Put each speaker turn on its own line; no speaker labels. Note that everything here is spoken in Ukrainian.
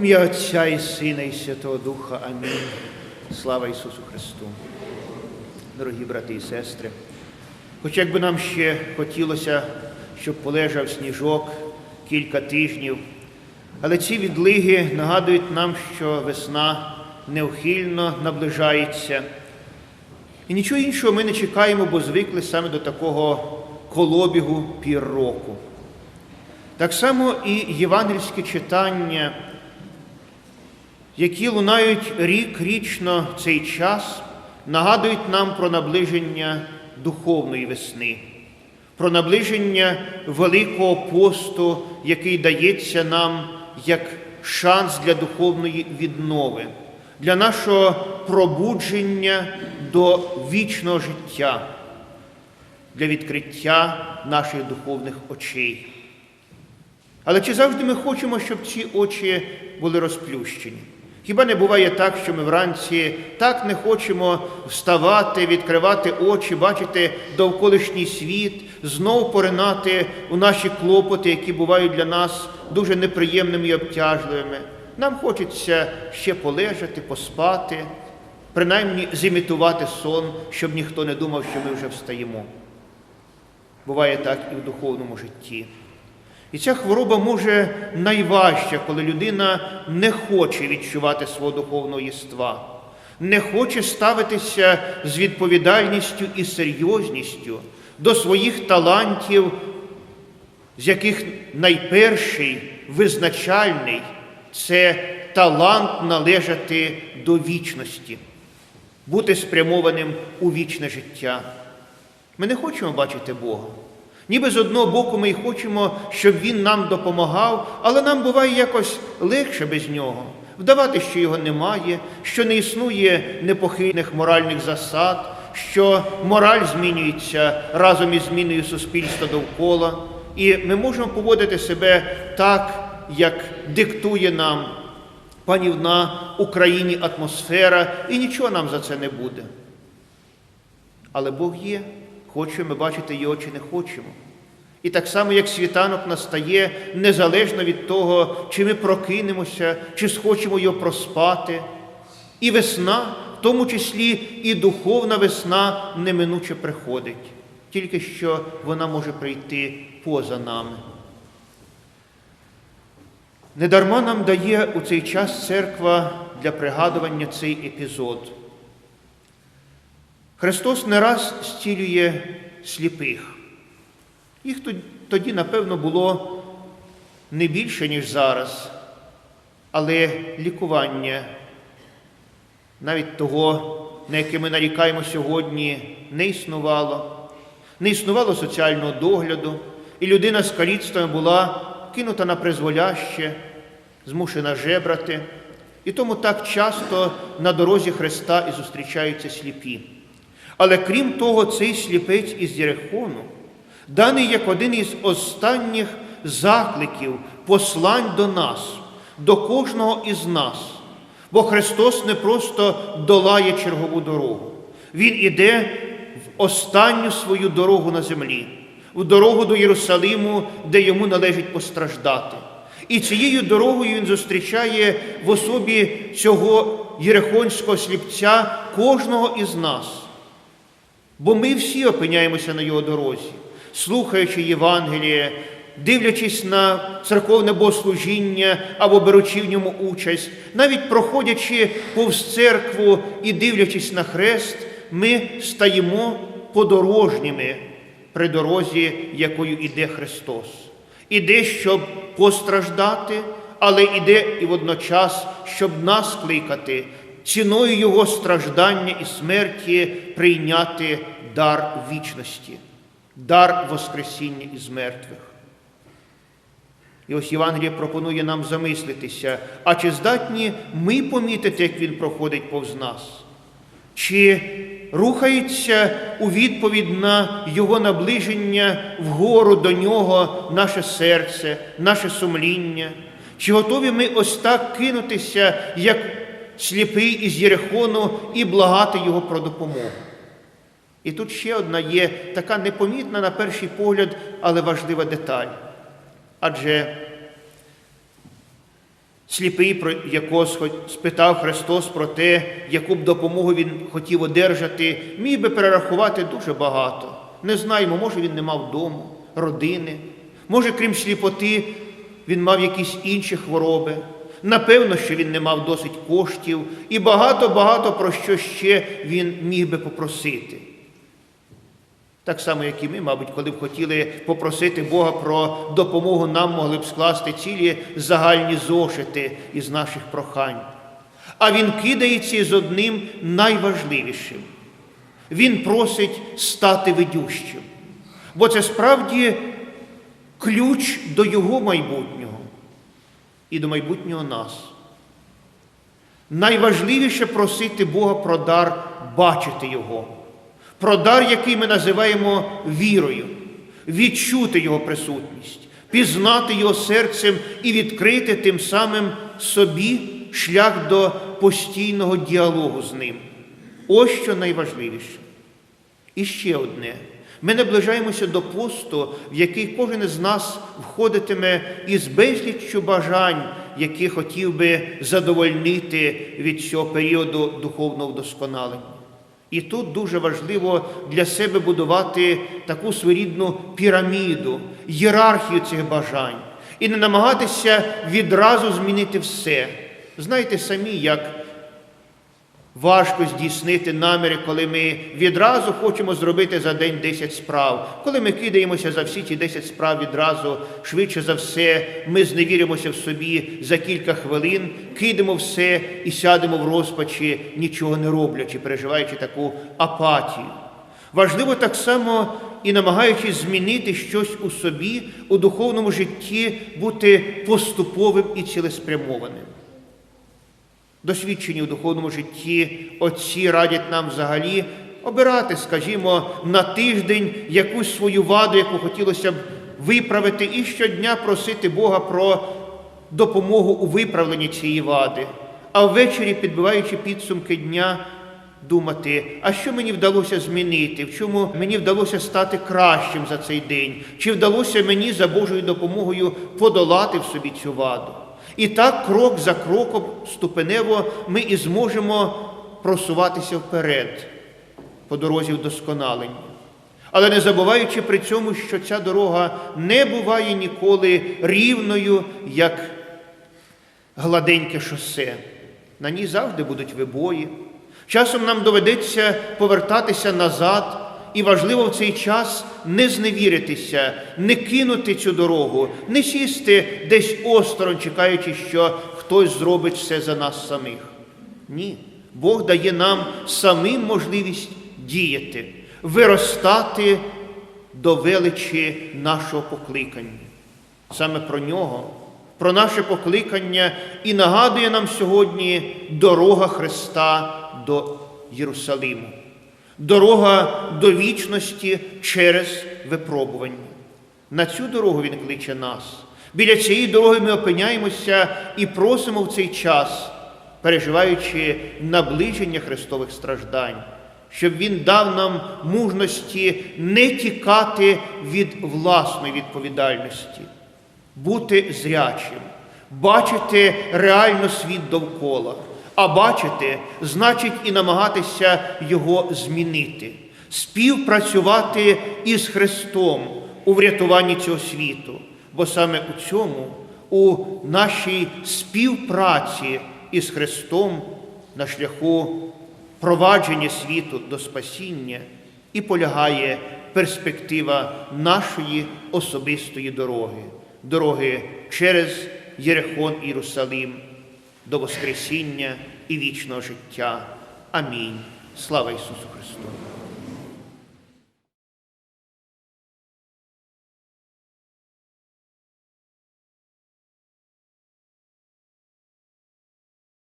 ім'я Отця і Сина, і Святого Духа. Амінь. Слава Ісусу Христу. Дорогі брати і сестри, хоч як би нам ще хотілося, щоб полежав сніжок кілька тижнів, але ці відлиги нагадують нам, що весна неухильно наближається. І нічого іншого ми не чекаємо, бо звикли саме до такого колобігу пір року. Так само і євангельські читання, які лунають рік річно цей час, нагадують нам про наближення духовної весни, про наближення Великого посту, який дається нам як шанс для духовної віднови, для нашого пробудження до вічного життя, для відкриття наших духовних очей. Але чи завжди ми хочемо, щоб ці очі були розплющені? Хіба не буває так, що ми вранці так не хочемо вставати, відкривати очі, бачити довколишній світ, знов поринати у наші клопоти, які бувають для нас дуже неприємними і обтяжливими? Нам хочеться ще полежати, поспати, принаймні зімітувати сон, щоб ніхто не думав, що ми вже встаємо. Буває так і в духовному житті. І ця хвороба може найважча, коли людина не хоче відчувати свого духовного єства, не хоче ставитися з відповідальністю і серйозністю до своїх талантів, з яких найперший визначальний це талант належати до вічності, бути спрямованим у вічне життя. Ми не хочемо бачити Бога. Ніби з одного боку ми й хочемо, щоб Він нам допомагав, але нам буває якось легше без нього. Вдавати, що його немає, що не існує непохильних моральних засад, що мораль змінюється разом із зміною суспільства довкола, і ми можемо поводити себе так, як диктує нам панівна Україні атмосфера, і нічого нам за це не буде. Але Бог є. Хочемо ми бачити його чи не хочемо. І так само, як світанок настає, незалежно від того, чи ми прокинемося, чи схочемо його проспати. І весна, в тому числі і духовна весна, неминуче приходить, тільки що вона може прийти поза нами. Недарма нам дає у цей час церква для пригадування цей епізод. Христос не раз зцілює сліпих. Їх тоді, напевно, було не більше, ніж зараз, але лікування навіть того, на яке ми нарікаємо сьогодні, не існувало, не існувало соціального догляду, і людина з каліцтвами була кинута на призволяще, змушена жебрати. І тому так часто на дорозі Христа і зустрічаються сліпі. Але крім того, цей сліпець із Єрихону даний як один із останніх закликів, послань до нас, до кожного із нас. Бо Христос не просто долає чергову дорогу, Він іде в останню свою дорогу на землі, в дорогу до Єрусалиму, де йому належить постраждати. І цією дорогою він зустрічає в особі цього єрихонського сліпця кожного із нас. Бо ми всі опиняємося на його дорозі, слухаючи Євангеліє, дивлячись на церковне богослужіння або беручи в ньому участь, навіть проходячи повз церкву і дивлячись на хрест, ми стаємо подорожніми при дорозі, якою іде Христос. Іде, щоб постраждати, але іде і водночас, щоб нас кликати, ціною Його страждання і смерті прийняти дар вічності, дар Воскресіння із мертвих. І ось Євангеліє пропонує нам замислитися, а чи здатні ми помітити, як Він проходить повз нас? Чи рухається у відповідь на Його наближення вгору до Нього наше серце, наше сумління? Чи готові ми ось так кинутися, як сліпий із Єрихону, і благати Його про допомогу? І тут ще одна є така непомітна на перший погляд, але важлива деталь. Адже Сліпий, про якого спитав Христос про те, яку б допомогу він хотів одержати, міг би перерахувати дуже багато. Не знаємо, може він не мав дому, родини, може, крім сліпоти, він мав якісь інші хвороби. Напевно, що він не мав досить коштів і багато-багато про що ще він міг би попросити. Так само, як і ми, мабуть, коли б хотіли попросити Бога про допомогу, нам могли б скласти цілі загальні зошити із наших прохань. А він кидається з одним найважливішим. Він просить стати ведющим. Бо це справді ключ до його майбутнього і до майбутнього нас. Найважливіше просити Бога про дар бачити Його, про дар, який ми називаємо вірою, відчути Його присутність, пізнати Його серцем і відкрити тим самим собі шлях до постійного діалогу з ним. Ось що найважливіше. І ще одне. Ми наближаємося до посту, в який кожен із нас входитиме із безліччю бажань, які хотів би задовольнити від цього періоду духовного вдосконалення. І тут дуже важливо для себе будувати таку своєрідну піраміду, ієрархію цих бажань і не намагатися відразу змінити все. Знаєте самі, як Важко здійснити наміри, коли ми відразу хочемо зробити за день 10 справ. Коли ми кидаємося за всі ті 10 справ відразу, швидше за все, ми зневіримося в собі за кілька хвилин, кидаємо все і сядемо в розпачі, нічого не роблячи, переживаючи таку апатію. Важливо так само і намагаючись змінити щось у собі, у духовному житті, бути поступовим і цілеспрямованим. Досвідчені у духовному житті. Отці радять нам взагалі обирати, скажімо, на тиждень якусь свою ваду, яку хотілося б виправити, і щодня просити Бога про допомогу у виправленні цієї вади, а ввечері, підбиваючи підсумки дня, думати, а що мені вдалося змінити, в чому мені вдалося стати кращим за цей день, чи вдалося мені за Божою допомогою подолати в собі цю ваду. І так, крок за кроком, ступенево, ми і зможемо просуватися вперед по дорозі вдосконалення. Але не забуваючи при цьому, що ця дорога не буває ніколи рівною, як гладеньке шосе. На ній завжди будуть вибої. Часом нам доведеться повертатися назад, і важливо в цей час не зневіритися, не кинути цю дорогу, не сісти десь осторонь, чекаючи, що хтось зробить все за нас самих. Ні. Бог дає нам самим можливість діяти, виростати до величі нашого покликання. Саме про нього, про наше покликання і нагадує нам сьогодні дорога Христа до Єрусалиму, дорога до вічності через випробування. На цю дорогу Він кличе нас. Біля цієї дороги ми опиняємося і просимо в цей час, переживаючи наближення Христових страждань, щоб Він дав нам мужності не тікати від власної відповідальності, бути зрячим, бачити реально світ довкола. А бачити значить і намагатися його змінити, співпрацювати із Христом у врятуванні цього світу. Бо саме у цьому, у нашій співпраці із Христом на шляху провадження світу до спасіння і полягає перспектива нашої особистої дороги, дороги через Єрехон Єрусалим до Воскресіння і вічного життя. Амінь. Слава Ісусу Христу!